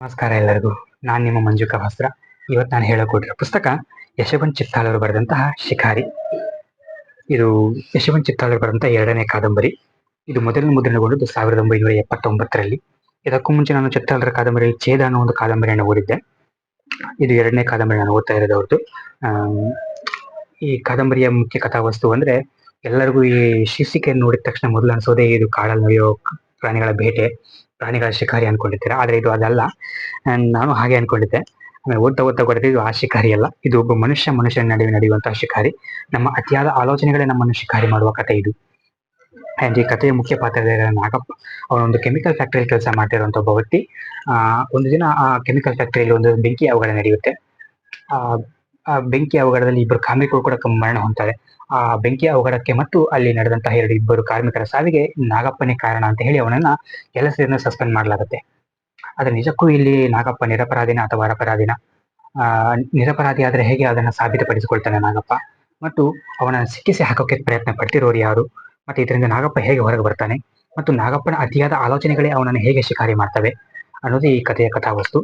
ನಮಸ್ಕಾರ ಎಲ್ಲರಿಗೂ. ನಾನು ನಿಮ್ಮ ಮಂಜು ಕವಾಸ್ತ್ರ ಇವತ್ತು ನಾನು ಹೇಳಕೊಟ್ಟಿರೋ ಪುಸ್ತಕ ಯಶವಂತ್ ಚಿತ್ತಾಳರು ಬರೆದಂತಹ ಶಿಕಾರಿ. ಇದು ಯಶವಂತ್ ಚಿತ್ತಾಳರು ಬರೆದಂತಹ ಎರಡನೇ ಕಾದಂಬರಿ. ಇದು ಮೊದಲನೇ ಮುದ್ರಣಗೊಂಡಿದ್ದು ಸಾವಿರದ ಒಂಬೈನೂರ ಎಪ್ಪತ್ತೊಂಬತ್ತರಲ್ಲಿ. ಇದಕ್ಕೂ ಮುಂಚೆ ನಾನು ಚಿತ್ತಾಲರ ಕಾದಂಬರಿ ಛೇದ ಅನ್ನೋ ಒಂದು ಕಾದಂಬರಿಯನ್ನು ಓದಿದ್ದೆ. ಇದು ಎರಡನೇ ಕಾದಂಬರಿ ನಾನು ಓದ್ತಾ ಇರೋದು ಅವ್ರದ್ದು. ಈ ಕಾದಂಬರಿಯ ಮುಖ್ಯ ಕಥಾವಸ್ತು ಅಂದ್ರೆ ಎಲ್ಲರಿಗೂ ಈ ಶೀರ್ಷಿಕೆಯನ್ನು ನೋಡಿದ ತಕ್ಷಣ ಮೊದಲು ಅನ್ಸೋದೇ ಇದು ಕಾಡಲ್ಲಿ ನಡೆಯೋ ಪ್ರಾಣಿಗಳ ಬೇಟೆ, ಪ್ರಾಣಿಗಳ ಶಿಕಾರಿ ಅನ್ಕೊಂಡಿದ್ದೀರಾ ಆದ್ರೆ ಇದು ಅದಲ್ಲ. ನಾನು ಹಾಗೆ ಅನ್ಕೊಂಡಿದ್ದೆ. ಆಮೇಲೆ ಓದ್ತಾ ಓದ್ತಾ ಇದು ಆ ಶಿಕಾರಿ ಅಲ್ಲ. ಇದು ಒಬ್ಬ ಮನುಷ್ಯ, ಮನುಷ್ಯನ ನಡುವೆ ನಡೆಯುವಂತಹ ಶಿಕಾರಿ. ನಮ್ಮ ಅತಿಯಾದ ಆಲೋಚನೆಗಳೇ ನಮ್ಮನ್ನು ಶಿಕಾರಿ ಮಾಡುವ ಕಥೆ ಇದು. ಅಂಡ್ ಈ ಕಥೆಯ ಮುಖ್ಯ ಪಾತ್ರ ನಾಗಪ್ಪ ಅವನೊಂದು ಕೆಮಿಕಲ್ ಫ್ಯಾಕ್ಟರಿ ಕೆಲಸ ಮಾಡ್ತಿರುವಂತ ಒಬ್ಬ ವ್ಯಕ್ತಿ. ಆ, ಒಂದು ದಿನ ಆ ಕೆಮಿಕಲ್ ಫ್ಯಾಕ್ಟರಿಯಲ್ಲಿ ಒಂದು ಬೆಂಕಿ ಅವುಗಳ ನಡೆಯುತ್ತೆ. ಆ ಬೆಂಕಿ ಅವಘಡದಲ್ಲಿ ಇಬ್ಬರು ಕಾರ್ಮಿಕರು ಕೂಡ ಮರಣ ಹೊಂತಾರೆ ಆ ಬೆಂಕಿ ಅವಘಡಕ್ಕೆ ಮತ್ತು ಅಲ್ಲಿ ನಡೆದಂತಹ ಎರಡು ಇಬ್ಬರು ಕಾರ್ಮಿಕರ ಸಾವಿಗೆ ನಾಗಪ್ಪನೇ ಕಾರಣ ಅಂತ ಹೇಳಿ ಅವನನ್ನ ಕೆಲಸದಿಂದ ಸಸ್ಪೆಂಡ್ ಮಾಡಲಾಗುತ್ತೆ. ಆದ್ರೆ ನಿಜಕ್ಕೂ ಇಲ್ಲಿ ನಾಗಪ್ಪ ನಿರಪರಾಧಿನ ಅಥವಾ ಅಪರಾಧಿನ? ಆ, ನಿರಪರಾಧಿ ಆದ್ರೆ ಹೇಗೆ ಅದನ್ನ ಸಾಬೀತುಪಡಿಸಿಕೊಳ್ತಾನೆ ನಾಗಪ್ಪ? ಮತ್ತು ಅವನ ಸಿಕ್ಕಿಸಿ ಹಾಕೋಕೆ ಪ್ರಯತ್ನ ಪಡ್ತಿರೋರು ಯಾರು? ಮತ್ತೆ ಇದರಿಂದ ನಾಗಪ್ಪ ಹೇಗೆ ಹೊರಗೆ ಬರ್ತಾನೆ? ಮತ್ತು ನಾಗಪ್ಪನ ಅತಿಯಾದ ಆಲೋಚನೆಗಳೇ ಅವನನ್ನು ಹೇಗೆ ಶಿಕಾರಿ ಮಾಡ್ತವೆ? ಅನ್ನೋದು ಈ ಕಥೆಯ ಕಥಾವಸ್ತು.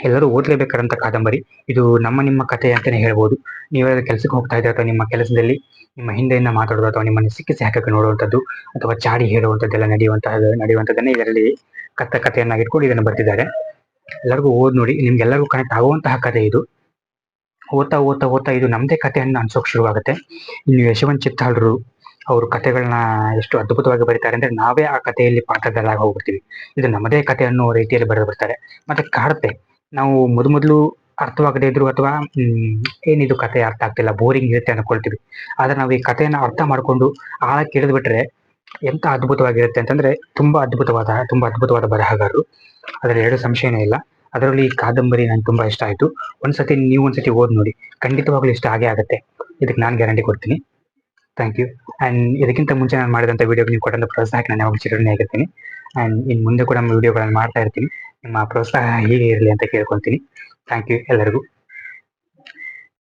ಎಲ್ಲರೂ ಓದಲೇಬೇಕಾದಂಥ ಕಾದಂಬರಿ. ಇದು ನಮ್ಮ ನಿಮ್ಮ ಕಥೆ ಅಂತಾನೆ ಹೇಳ್ಬೋದು. ನೀವೇ ಕೆಲಸಕ್ಕೆ ಹೋಗ್ತಾ ಇದ್ರೆ ಅಥವಾ ನಿಮ್ಮ ಕೆಲಸದಲ್ಲಿ ನಿಮ್ಮ ಹಿಂದೆಯಿಂದ ಮಾತಾಡೋದು ಅಥವಾ ನಿಮ್ಮನ್ನು ಸಿಕ್ಕಿಸಿ ಹಾಕಕ್ಕೆ ನೋಡುವಂಥದ್ದು ಅಥವಾ ಚಾಡಿ ಹೇಳುವಂಥದ್ದೆಲ್ಲ ನಡೆಯುವಂತಹ ನಡೆಯುವಂಥದ್ದನ್ನೇ ಇದರಲ್ಲಿ ಕತ್ತ ಕಥೆಯನ್ನಾಗಿ ಇಟ್ಕೊಂಡು ಇದನ್ನು ಬರ್ತಿದ್ದಾರೆ. ಎಲ್ಲರಿಗೂ ಓದ್ ನೋಡಿ, ನಿಮ್ಗೆಲ್ಲರಿಗೂ ಕನೆಕ್ಟ್ ಆಗುವಂತಹ ಕಥೆ ಇದು. ಓದ್ತಾ ಓದ್ತಾ ಓದ್ತಾ ಇದು ನಮ್ಮದೇ ಕಥೆಯನ್ನು ಅನ್ಸೋಕೆ ಶುರುವಾಗುತ್ತೆ. ಇನ್ನು ಯಶವಂತ್ ಚಿತ್ತಾಳ್ರು ಅವರು ಕಥೆಗಳನ್ನ ಎಷ್ಟು ಅದ್ಭುತವಾಗಿ ಬರೀತಾರೆ ಅಂದ್ರೆ ನಾವೇ ಆ ಕಥೆಯಲ್ಲಿ ಪಾತ್ರದಲ್ಲಾಗಿ ಹೋಗ್ಬಿಡ್ತೀವಿ. ಇದು ನಮ್ಮದೇ ಕಥೆ ಅನ್ನೋ ರೀತಿಯಲ್ಲಿ ಬರೆದು ಬರ್ತಾರೆ ಮತ್ತೆ ಕಾಡುತ್ತೆ. ನಾವು ಮೊದ್ ಮೊದಲು ಅರ್ಥವಾಗದೇ ಇದ್ರು ಅಥವಾ ಏನಿದು ಕತೆ ಅರ್ಥ ಆಗ್ತಿಲ್ಲ, ಬೋರಿಂಗ್ ಇರುತ್ತೆ ಅನ್ಕೊಳ್ತೀವಿ. ಆದ್ರೆ ನಾವು ಈ ಕಥೆಯನ್ನ ಅರ್ಥ ಮಾಡ್ಕೊಂಡು ಆಳಕ್ಕೆ ಇಳಿದು ಬಿಟ್ರೆ ಎಂತ ಅದ್ಭುತವಾಗಿರುತ್ತೆ ಅಂತಂದ್ರೆ ತುಂಬಾ ಅದ್ಭುತವಾದ ತುಂಬಾ ಅದ್ಭುತವಾದ ಬರಹಗಾರರು. ಅದ್ರಲ್ಲಿ ಎರಡು ಸಂಶಯನೇ ಇಲ್ಲ. ಅದರಲ್ಲಿ ಈ ಕಾದಂಬರಿ ನಂಗೆ ತುಂಬಾ ಇಷ್ಟ ಆಯ್ತು. ಒಂದ್ಸತಿ ನೀವು ಒಂದ್ಸತಿ ಓದ್ ನೋಡಿ. ಖಂಡಿತವಾಗ್ಲೂ ಇಷ್ಟ ಆಗೇ ಆಗುತ್ತೆ. ಇದಕ್ಕೆ ನಾನು ಗ್ಯಾರಂಟಿ ಕೊಡ್ತೀನಿ. Thank you. ಅಂಡ್ ಇದಕ್ಕಿಂತ ಮುಂಚೆ ನಾನು ಮಾಡಿದಂಥ ವಿಡಿಯೋಗೆ ನೀವು ಕೊಟ್ಟಂತ ಪ್ರೋತ್ಸಾಹಕ್ಕೆ ನಾನು ಯಾವಾಗ ಚಿರಣೆ ಆಗಿರ್ತೀನಿ ಅಂಡ್ ಇನ್ನು ಮುಂದೆ ಕೂಡ ವಿಡಿಯೋಗಳನ್ನು ಮಾಡ್ತಾ ಇರ್ತೀನಿ. ನಿಮ್ಮ ಪ್ರೋತ್ಸಾಹ ಹೀಗೆ ಇರಲಿ ಅಂತ ಕೇಳ್ಕೊಂತೀನಿ ಥ್ಯಾಂಕ್ ಯು ಎಲ್ಲರಿಗೂ.